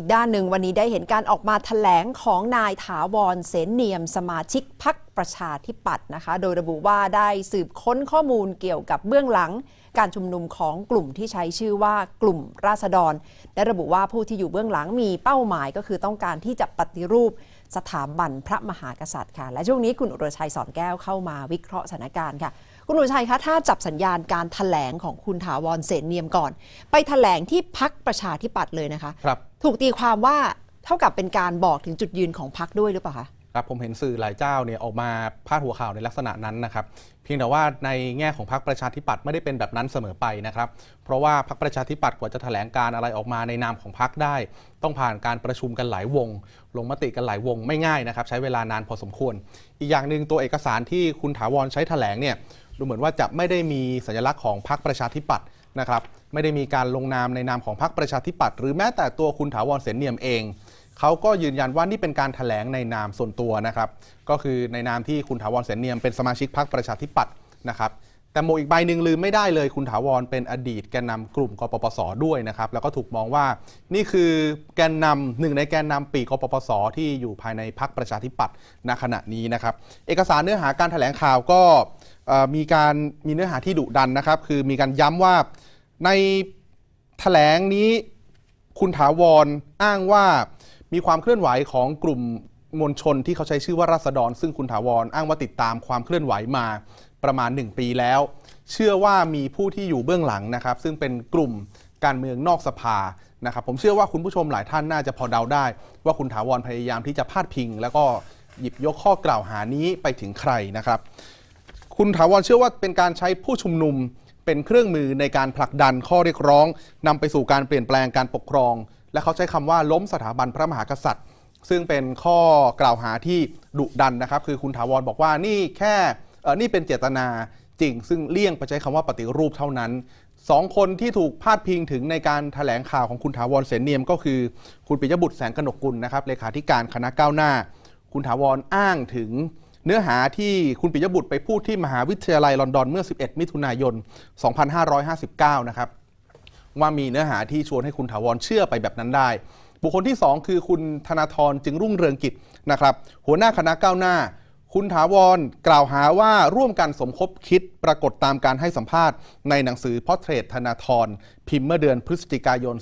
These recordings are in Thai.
อีกด้านหนึ่งวันนี้ได้เห็นการออกมาแถลงของนายถาวรเสนเนียมสมาชิกพักประชาธิปัตย์นะคะ โดยระบุว่าได้สืบค้นข้อมูลเกี่ยวกับเบื้องหลัง การชุมนุมของกลุ่มที่ใช้ชื่อว่ากลุ่มราษฎร และระบุว่าผู้ที่อยู่เบื้องหลังมีเป้าหมายก็คือต้องการที่จะปฏิรูปสถาบันพระมหากษัตริย์ค่ะ และช่วงนี้คุณอุรชัยสอนแก้วเข้ามาวิเคราะห์สถานการณ์ค่ะ คุณอุรชัยคะถ้าจับสัญญาณการถแถลงของคุณถาวรเสนเนียมก่อน ไปถแถลงที่พักประชาธิปัตย์เลยนะคะครับ ถูกตีความว่าเท่ากับเป็นการบอกถึงจุดยืนของพักด้วยหรือเปล่าคะครับผมเห็นสื่อหลายเจ้าเนี่ยออกมาพาดหัวข่าวในลักษณะนั้นนะครับ เพียงแต่ว่าในแง่ของพรรคประชาธิปัตย์ไม่ได้เป็นแบบนั้นเสมอไปนะครับ เพราะว่าพรรคประชาธิปัตย์กว่าจะแถลงการอะไรออกมาในนามของพรรคได้ ต้องผ่านการประชุมกันหลายวง ลงมติกันหลายวงไม่ง่ายนะครับ ใช้เวลานานพอสมควร อีกอย่างหนึ่งตัวเอกสารที่คุณถาวรใช้แถลงเนี่ยดูเหมือนว่าจะไม่ได้มีสัญลักษณ์ของพรรคประชาธิปัตย์ นะครับไม่ได้มีการลงนามในนามของพรรคประชาธิปัตย์หรือแม้แต่ตัวคุณถาวรเสนเนียมเองเขาก็ยืนยันว่านี่เป็นการถแถลงในนามส่วนตัวนะครับ ก็คือในนามที่คุณถาวรเสนเนียมเป็นสมาชิกพรรคประชาธิปัตย์นะครับแต่โมอีกใบหนึ่งลืมไม่ได้เลยคุณถาวรเป็นอดีตแกนนำกลุ่มกปปสด้วยนะครับ แล้วก็ถูกมองว่านี่คือแกนนำหนึ่งในแกนนำปีกกปปสที่อยู่ภายในพรรคประชาธิปัตย์ณขณะนี้นะครับ เอกสารเนื้อหาการถแถลงข่าวก็มีการมีเนื้อหาที่ดุดันนะครับ คือมีการย้ำว่า ในแถลงนี้คุณถาวรอ้างว่ามีความเคลื่อนไหวของกลุ่มมวลชนที่เขาใช้ชื่อว่าราษฎร ซึ่งคุณถาวรอ้างว่าติดตามความเคลื่อนไหวมาประมาณ 1 ปีแล้ว เชื่อว่ามีผู้ที่อยู่เบื้องหลังนะครับ ซึ่งเป็นกลุ่มการเมืองนอกสภานะครับ ผมเชื่อว่าคุณผู้ชมหลายท่านน่าจะพอเดาได้ ว่าคุณถาวรพยายามที่จะพาดพิง แล้วก็หยิบยกข้อกล่าวหานี้ไปถึงใครนะครับ คุณถาวรเชื่อว่าเป็นการใช้ผู้ชุมนุม เป็นเครื่องมือในการผลักดันข้อเรียกร้องนำไปสู่การเปลี่ยนแปลงการปกครอง และเขาใช้คำว่าล้มสถาบันพระมหากษัตริย์ ซึ่งเป็นข้อกล่าวหาที่ดุดันนะครับ คือคุณถาวรบอกว่านี่แค่เออนี่เป็นเจตนาจริง ซึ่งเลี่ยงไปใช้คำว่าปฏิรูปเท่านั้นสองคนที่ถูกพาดพิงถึงในการแถลงข่าวของคุณถาวรเสนเนียม ก็คือคุณปิยบุตรแสงกนกกุลนะครับเลขาธิการคณะก้าวหน้า คุณถาวรอ้างถึง เนื้อหาที่คุณปิยบุตรไปพูดที่มหาวิทยาลัยลอนดอนเมื่อ 11 มิถุนายน 2559 นะครับ ว่ามีเนื้อหาที่ชวนให้คุณถาวรเชื่อไปแบบนั้นได้ บุคคลที่ 2 คือคุณธนาธรจึงรุ่งเรืองกิจนะครับ หัวหน้าคณะก้าวหน้า คุณถาวรกล่าวหาว่าร่วมกันสมคบคิดปรากฏตามการให้สัมภาษณ์ในหนังสือพอเทรตธนาธรพิมพ์เมื่อเดือนพฤศจิกายน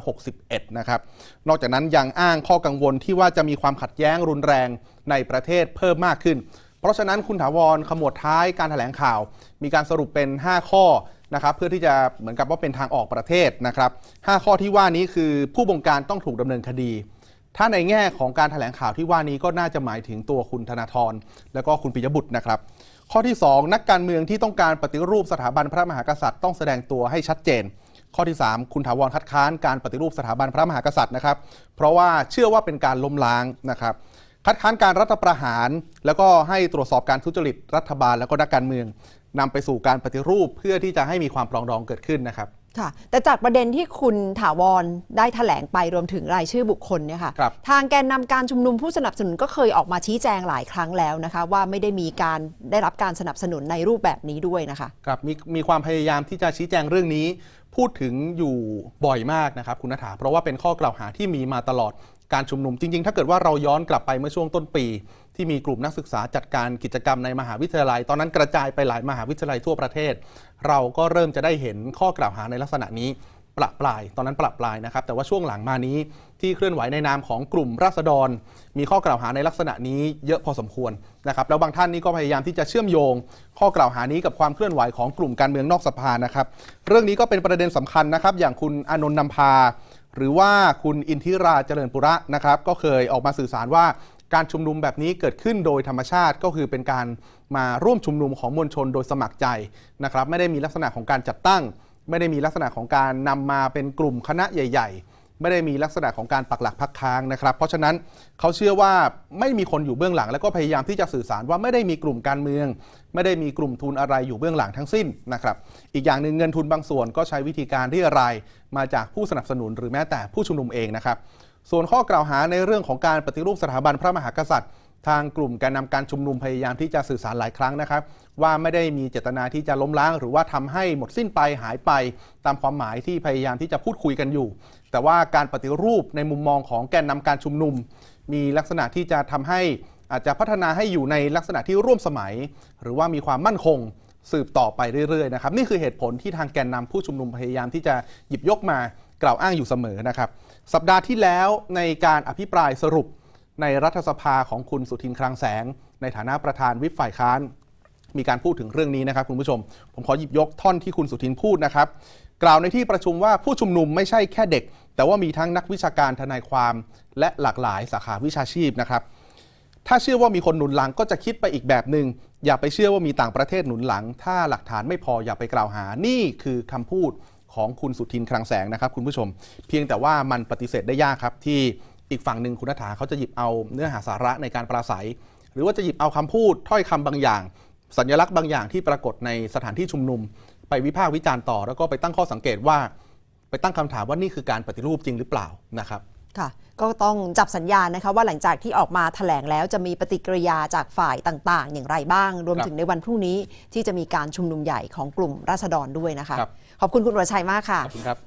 2561 นะครับ นอกจากนั้นยังอ้างข้อกังวลที่ว่าจะมีความขัดแย้งรุนแรงในประเทศเพิ่มมากขึ้น เพราะฉะนั้นคุณถาวรขมวดท้ายการถแถลงข่าว มีการสรุปเป็น 5 ข้อนะครับเพื่อที่จะเหมือนกับว่าเป็นทางออกประเทศนะครับ 5 ข้อที่ว่านี้คือผู้บงการต้องถูกดำเนินคดี ถ้าในแง่ของการถแถลงข่าวที่ว่านี้ก็น่าจะหมายถึงตัวคุณธนาธรแล้วก็คุณปิยบุตรนะครับ ข้อที่ 2 นักการเมืองที่ต้องการปฏิรูปสถาบันพระมหากษัตริย์ต้องแสดงตัวให้ชัดเจน ข้อที่ 3 คุณถาวรคัดค้านการปฏิรูปสถาบันพระมหากษัตริย์นะครับ เพราะว่าเชื่อว่าเป็นการล้มล้างนะครับ คัดค้านการรัฐประหาร แล้วก็ให้ตรวจสอบการทุจริตรัฐบาล แล้วก็นักการเมืองนำไปสู่การปฏิรูปเพื่อที่จะให้มีความปรองดองเกิดขึ้นนะครับ ค่ะแต่จากประเด็นที่คุณถาวรได้ถแถลงไปรวมถึงรายชื่อบุคคลเนี่ยค่ะครับทางแกนนำการชุมนุมผู้สนับสนุนก็เคยออกมาชี้แจงหลายครั้งแล้วนะคะ ว่าไม่ได้มีการได้รับการสนับสนุนในรูปแบบนี้ด้วยนะคะครับมีมีความพยายามที่จะชี้แจงเรื่องนี้ พูดถึงอยู่บ่อยมากนะครับคุณนัฐาเพราะว่าเป็นข้อกล่าวหาที่มีมาตลอด การชุมนุมจริง ๆ ถ้าเกิดว่าเราย้อนกลับไปเมื่อช่วงต้นปี ที่มีกลุ่มนักศึกษาจัดการกิจกรรมในมหาวิทยาลัย ตอนนั้นกระจายไปหลายมหาวิทยาลัยทั่วประเทศ เราก็เริ่มจะได้เห็นข้อกล่าวหาในลักษณะนี้ประปรายตอนนั้นประปรายนะครับ แต่ว่าช่วงหลังมานี้ที่เคลื่อนไหวในนามของกลุ่มราษฎร มีข้อกล่าวหาในลักษณะนี้เยอะพอสมควรนะครับแล้วบางท่านนี่ก็พยายามที่จะเชื่อมโยง ข้อกล่าวหานี้กับความเคลื่อนไหวของกลุ่มการเมืองนอกสภานะครับ เรื่องนี้ก็เป็นประเด็นสำคัญนะครับ อย่างคุณอนนท์นำพา หรือว่าคุณอินทิราเจริญปุระนะครับ ก็เคยออกมาสื่อสารว่าการชุมนุมแบบนี้เกิดขึ้นโดยธรรมชาติก็คือเป็นการมาร่วมชุมนุมของมวลชนโดยสมัครใจนะครับ ไม่ได้มีลักษณะของการจัดตั้ง ไม่ได้มีลักษณะของการนำมาเป็นกลุ่มคณะใหญ่ ๆ ไม่ได้มีลักษณะของการปักหลักพักค้างนะครับ เพราะฉะนั้นเขาเชื่อว่าไม่มีคนอยู่เบื้องหลัง แล้วก็พยายามที่จะสื่อสารว่าไม่ได้มีกลุ่มการเมือง ไม่ได้มีกลุ่มทุนอะไรอยู่เบื้องหลังทั้งสิ้นนะครับ อีกอย่างหนึ่งเงินทุนบางส่วนก็ใช้วิธีการที่อะไรายมาจากผู้สนับสนุนหรือแม้แต่ผู้ชุมนุมเองนะครับ ส่วนข้อกล่าวหาในเรื่องของการปฏิรูปสถาบันพระมหากษัตริย์ ทางกลุ่มแกนนำการชุมนุมพยายามที่จะสื่อสารหลายครั้งนะครับ ว่าไม่ได้มีเจตนาที่จะล้มล้าง หรือว่าทำให้หมดสิ้นไปหายไป ตามความหมายที่พยายามที่จะพูดคุยกันอยู่ แต่ว่าการปฏิรูปในมุมมองของแกนนำการชุมนุม มีลักษณะที่จะทำให้อาจจะพัฒนาให้อยู่ในลักษณะที่ร่วมสมัย หรือว่ามีความมั่นคงสืบต่อไปเรื่อยๆนะครับนี่คือเหตุผลที่ทางแกนนำผู้ชุมนุมพยายามที่จะหยิบยกมากล่าวอ้างอยู่เสมอนะครับ สัปดาห์ที่แล้วในการอภิปรายสรุป ในรัฐสภาของคุณสุทินคลังแสง ในฐานะประธานวิปฝ่ายค้าน มีการพูดถึงเรื่องนี้นะครับคุณผู้ชม ผมขอหยิบยกท่อนที่คุณสุทินพูดนะครับ กล่าวในที่ประชุมว่าผู้ชุมนุมไม่ใช่แค่เด็ก แต่ว่ามีทั้งนักวิชาการทนายความ และหลากหลายสาขาวิชาชีพนะครับถ้าเชื่อว่ามีคนหนุนหลังก็จะคิดไปอีกแบบหนึ่งอย่าไปเชื่อว่ามีต่างประเทศหนุนหลัง ถ้าหลักฐานไม่พออย่าไปกล่าวหานี่คือคำพูดของคุณสุทินคลังแสงนะครับ คุณผู้ชม เพียงแต่ว่ามันปฏิเสธได้ยากครับที่ อีกฝั่งหนึ่งคุณนัฐาเขาจะหยิบเอาเนื้อหาสาระในการปราศัย หรือว่าจะหยิบเอาคำพูดถ้อยคำบางอย่าง สัญลักษณ์บางอย่างที่ปรากฏในสถานที่ชุมนุม ไปวิพากษ์วิจารณ์ต่อ แล้วก็ไปตั้งข้อสังเกตว่า ไปตั้งคำถามว่านี่คือการปฏิรูปจริงหรือเปล่านะครับค่ะก็ต้องจับสัญญาณนะคะว่าหลังจากที่ออกมาแถลงแล้วจะมีปฏิกิริยาจากฝ่ายต่างๆ อย่างไรบ้าง รวมครับถึงในวันพรุ่งนี้ที่จะมีการชุมนุมใหญ่ของกลุ่มราษฎรด้วยนะคะครับขอบคุณคุณวรชัยมากค่ะ ขอบคุณครับ